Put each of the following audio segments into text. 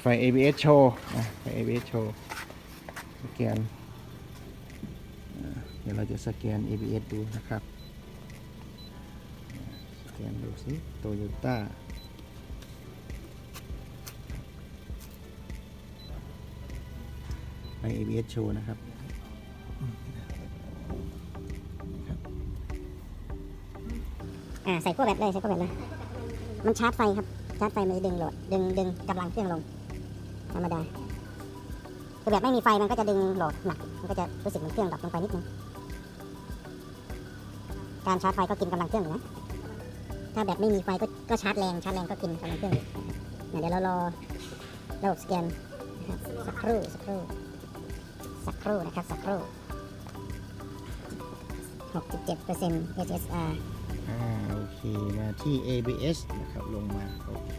ไฟ ABS โชว์นะไฟ ABS โชว์สแกนเดี๋ยวเราจะสแกน ABS ดูนะครับ สแกนดูสิโตโยต้าไฟ ABS โชว์นะครับใส่ขั้วแบตเลยใส่ขั้วแบตเลย มันชาร์จไฟครับ ชาร์จไฟมันจะดึงโหลด ดึงดึงกำลังเครื่องลง ธรรมดาคือแบบไม่มีไฟมันก็จะดึงโหลดหนัก มันก็จะรู้สึกเหมือนเครื่องดับลงไปนิดนึง การชาร์จไฟก็กินกำลังเครื่องอยู่นะ ถ้าแบบไม่มีไฟก็ก็ชาร์จแรง ชาร์จแรงก็กินกำลังเครื่องอยู่เนี่ยเดี๋ยวเรารอระบบสแกนนะครับสักครู่สักครู่สักครู่นะครับสักครู่67% HSR อ่าโอเคมาที่ ABS นะครับลงมาโอเค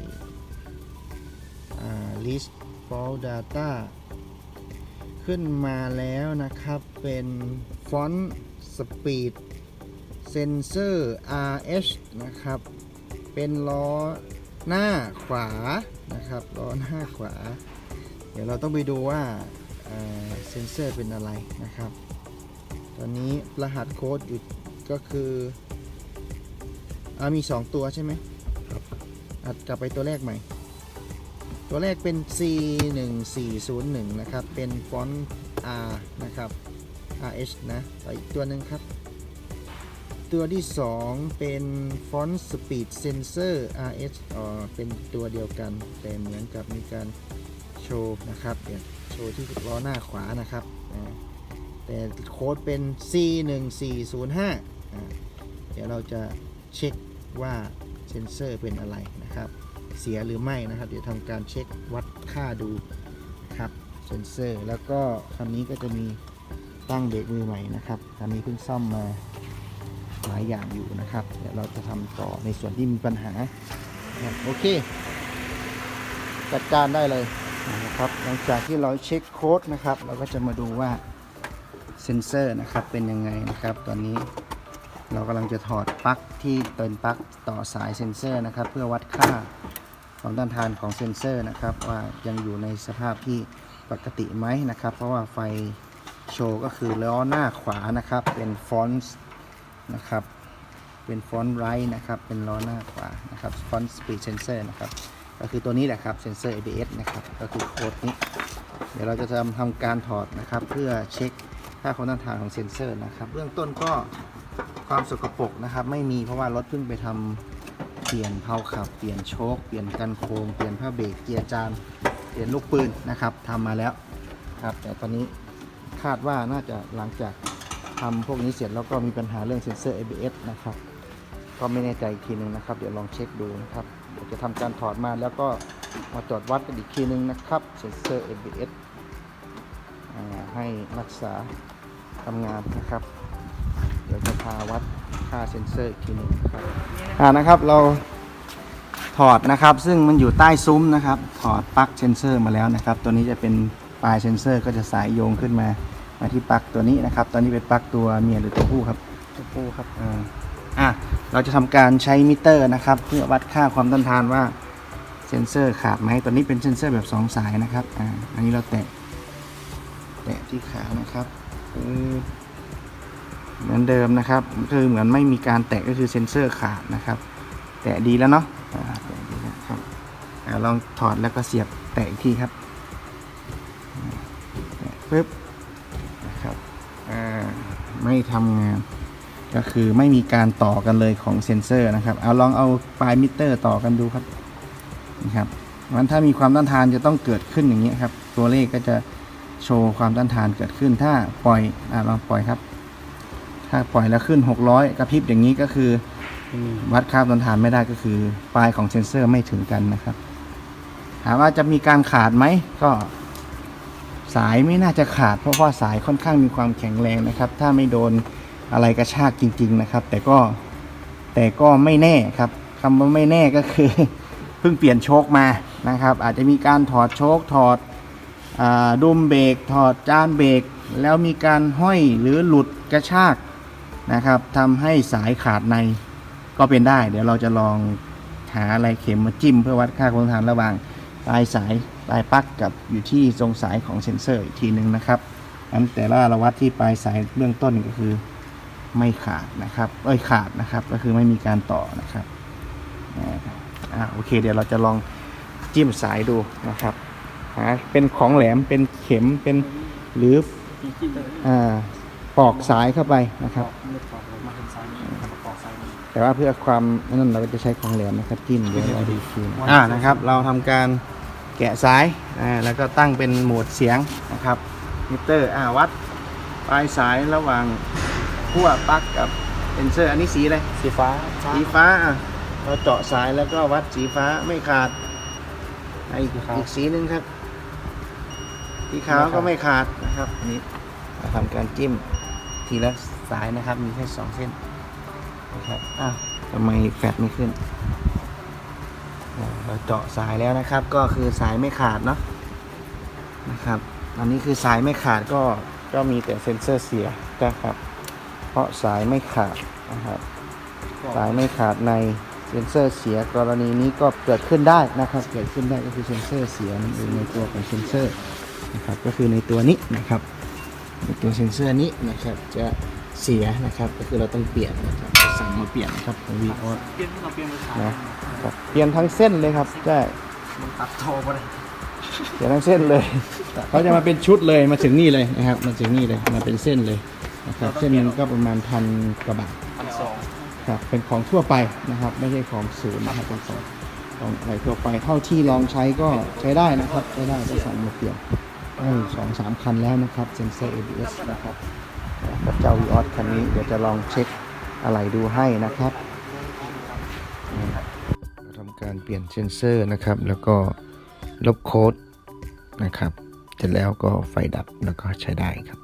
อ่า list fault data ขึ้นมาแล้วนะครับ เป็นฟอนต์ speed sensor RH นะครับ เป็นล้อหน้าขวานะครับล้อหน้าขวา เดี๋ยวเราต้องไปดูว่าเซนเซอร์เป็นอะไรนะครับ ตอนนี้รหัสโค้ดอยู่ก็คืออามี 2 ตัวใช่ไหมครับอัดกลับไปตัวแรกใหม่ ตัวแรกเป็น C1401 นะครับ เป็นฟอนต์ R นะครับ RH นะไปอีกตัวหนึ่งครับ ตัวที่ 2 เป็นฟอนต์ Speed Sensor RH อ๋อเป็นตัวเดียวกัน แต่เหมือนกับมีการโชว์นะครับเดี๋ยวโชว์ที่ล้อหน้าขวานะครับแต่โค้ดเป็น C1405 อ่าเดี๋ยวเราจะเช็คว่าเซนเซอร์เป็นอะไรนะครับ เสียหรือไม่นะครับ เดี๋ยวทำการเช็ควัดค่าดูครับเซนเซอร์ แล้วก็คันนี้ก็จะมีตั้งเบรกมือใหม่นะครับคันนี้เพิ่งซ่อมมาหลายอย่างอยู่นะครับ เดี๋ยวเราจะทำต่อในส่วนที่มีปัญหาโอเค จัดการได้เลยนะครับหลังจากที่เราเช็คโค้ดนะครับ เราก็จะมาดูว่าเซนเซอร์นะครับเป็นยังไงนะครับ ตอนนี้เรากำลังจะถอดปลั๊กที่เป็นปลั๊กต่อสายเซนเซอร์นะครับ เพื่อวัดค่า ความต้านทานของเซนเซอร์นะครับ ว่ายังอยู่ในสภาพที่ปกติไหมนะครับ เพราะว่าไฟโชว์ก็คือล้อหน้าขวานะครับ เป็นฟอนต์นะครับ เป็นฟอนต์ไรท์นะครับ เป็นล้อหน้าขวานะครับฟอนต์สปีดเซนเซอร์นะครับ ก็คือตัวนี้แหละครับเซนเซอร์ ABS นะครับก็คือโค้ดนี้ เดี๋ยวเราจะทำทำการถอดนะครับ เพื่อเช็คค่าความต้านทานของเซ็นเซอร์นะครับ เบื้องต้นก็ความสกปรกนะครับ ไม่มีเพราะว่ารถเพิ่งไปทำ เปลี่ยนเพลาขับ เปลี่ยนโชคเปลี่ยนกันโครงเปลี่ยนผ้าเบรกเกียร์จานเปลี่ยนลูกปืนนะครับทำมาแล้วครับ แต่ตอนนี้คาดว่าน่าจะหลังจากทำพวกนี้เสร็จแล้วก็มีปัญหาเรื่องเซ็นเซอร์ ABS นะครับ ก็ไม่แน่ใจอีกทีหนึงนะครับ เดี๋ยวลองเช็คดูนะครับเดี๋ยวจะทำการถอดมาแล้วก็มาตรวจวัดกันอีกทีหนึงนะครับเซ็นเซอร์ ABS ให้รักษาทำงานนะครับ เดี๋ยวจะพาวัด ค่าเซ็นเซอร์อีกทีหนึงนะครับอ่านะครับเราถอดนะครับ ซึ่งมันอยู่ใต้ซุ้มนะครับ ถอดปลั๊กเซ็นเซอร์มาแล้วนะครับ ตัวนี้จะเป็นปลายเซ็นเซอร์ก็จะสายโยงขึ้นมามาที่ปลั๊กตัวนี้นะครับ ตอนนี้เป็นปลั๊กตัวเมียหรือตัวผู้ครับตัวผู้ครับอ่าอะเราจะทำการใช้มิเตอร์นะครับ เพื่อวัดค่าความต้านทานว่าเซ็นเซอร์ขาดไหมตัวนี้เป็นเซ็นเซอร์แบบสองสายนะครับอ่าอันนี้เราแตะแตะที่ขานะครับคือ เหมือนเดิมนะครับคือเหมือนไม่มีการแตะก็คือเซ็นเซอร์ขาดนะครับ แตะดีแล้วเนาะแตะดีแล้วครับอ่าลองถอดแล้วก็เสียบแตะอีกทีครับปึ๊บนะครับไม่ทำงานก็คือไม่มีการต่อกันเลยของเซ็นเซอร์นะครับ เอาลองเอาปลายมิเตอร์ต่อกันดูครับนะครับมันถ้ามีความต้านทานจะต้องเกิดขึ้นอย่างนี้ครับ ตัวเลขก็จะโชว์ความต้านทานเกิดขึ้นถ้าปล่อยอ่าลองปล่อยครับ ถ้าปล่อยแล้วขึ้น 600 กระพริบอย่างนี้ก็คืออวัดค่าต้านทานไม่ได้ก็คือ ปลายของเซนเซอร์ไม่ถึงกันนะครับ ถามว่าจะมีการขาดไหมก็ สายไม่น่าจะขาด เพราะว่าสายค่อนข้างมีความแข็งแรงนะครับ ถ้าไม่โดนอะไรกระชากจริง ๆนะครับ แต่ก็แต่ก็ไม่แน่ครับคำว่าไม่แน่ก็คือเพิ่งเปลี่ยนโชคมานะครับ อาจจะมีการถอดโชคถอดอ่าดุมเบรกถอดจานเบรกแล้วมีการห้อยหรือหลุดกระชาก นะครับทำให้สายขาดในก็เป็นได้ เดี๋ยวเราจะลองหาอะไรเข็มมาจิ้มเพื่อวัดค่าความต้านทานระหว่างปลายสายปลายปลั๊กกับอยู่ที่ตรงสายของเซ็นเซอร์อีกทีหนึ่งนะครับอันแต่ละเราวัดที่ปลายสายเบื้องต้นก็คือไม่ขาดนะครับเอ้ยขาดนะครับก็คือไม่มีการต่อนะครับอ่าโอเค เดี๋ยวเราจะลองจิ้มสายดูนะครับหาเป็นของแหลมเป็นเข็มเป็นหรืออ่า ปอกสายเข้าไปนะครับแต่ว่าเพื่อความนั่นเราก็จะใช้ของแหลมนะครับจิ้มเดี๋ยวเราดูอีกทีนะอ่านะครับ เราทำการแกะสายอ่าแล้วก็ตั้งเป็นโหมดเสียงนะครับมิเตอร์อ่าวัดปลายสายระหว่างขั้วปลั๊กกับเซนเซอร์ อันนี้สีอะไร สีฟ้าสีฟ้าอะเราเจาะสายแล้วก็วัดสีฟ้าไม่ขาดอะอีกอีกสีหนึ่งครับ สีขาวก็ไม่ขาดนะครับอันนี้เราทำการจิ้ม ทีละสายนะครับ มีแค่สองเส้นนะครับอ้าวทำไมแฟลชไม่ขึ้นเราเจาะสายแล้วนะครับ ก็คือสายไม่ขาดเนาะนะครับ อันนี้คือสายไม่ขาดก็ก็มีแต่เซ็นเซอร์เสียนะครับ เพราะสายไม่ขาดนะครับสายไม่ขาดในเซ็นเซอร์เสียกรณีนี้ก็เกิดขึ้นได้นะครับ เกิดขึ้นได้ก็คือเซ็นเซอร์เสียนั่นเองในตัวของเซ็นเซอร์นะครับ ก็คือในตัวนี้นะครับ ตัวเซ็นเซอร์นี้นะครับจะเสียนะครับก็คือเราต้องเปลี่ยนนะครับสั่งมาเปลี่ยนนะครับของ v ีออเปลี่ยนเราเปลี่ยนมือขายนะครับเปลี่ยนทั้งเส้นเลยครับใช่มันตัดโทรไปเลยเปลี่ยนทั้งเส้นเลยเขาจะมาเป็นชุดเลยมาถึงนี่เลยนะครับมาถึงนี่เลยมาเป็นเส้นเลยนะครับเส้นหนึงก็ประมาณพันกว่าบาทพันสองครับเป็นของทั่วไปนะครับ ไม่ใช่ของศูนย์นะครับเป็นของของอะไรทั่วไปเท่าที่ลองใช้ก็ใช้ได้นะครับใช้ได้ก็สั่งมาเปลี่ยนได้ สองสามคันแล้วนะครับเซนเซอร์ ABS นะครับกับเจ้าวีออสคันนี้เดี๋ยวจะลองเช็คอะไรดูให้นะครับเราทำการเปลี่ยนเซนเซอร์นะครับ แล้วก็ลบโค้ดนะครับ เสร็จแล้วก็ไฟดับแล้วก็ใช้ได้ครับ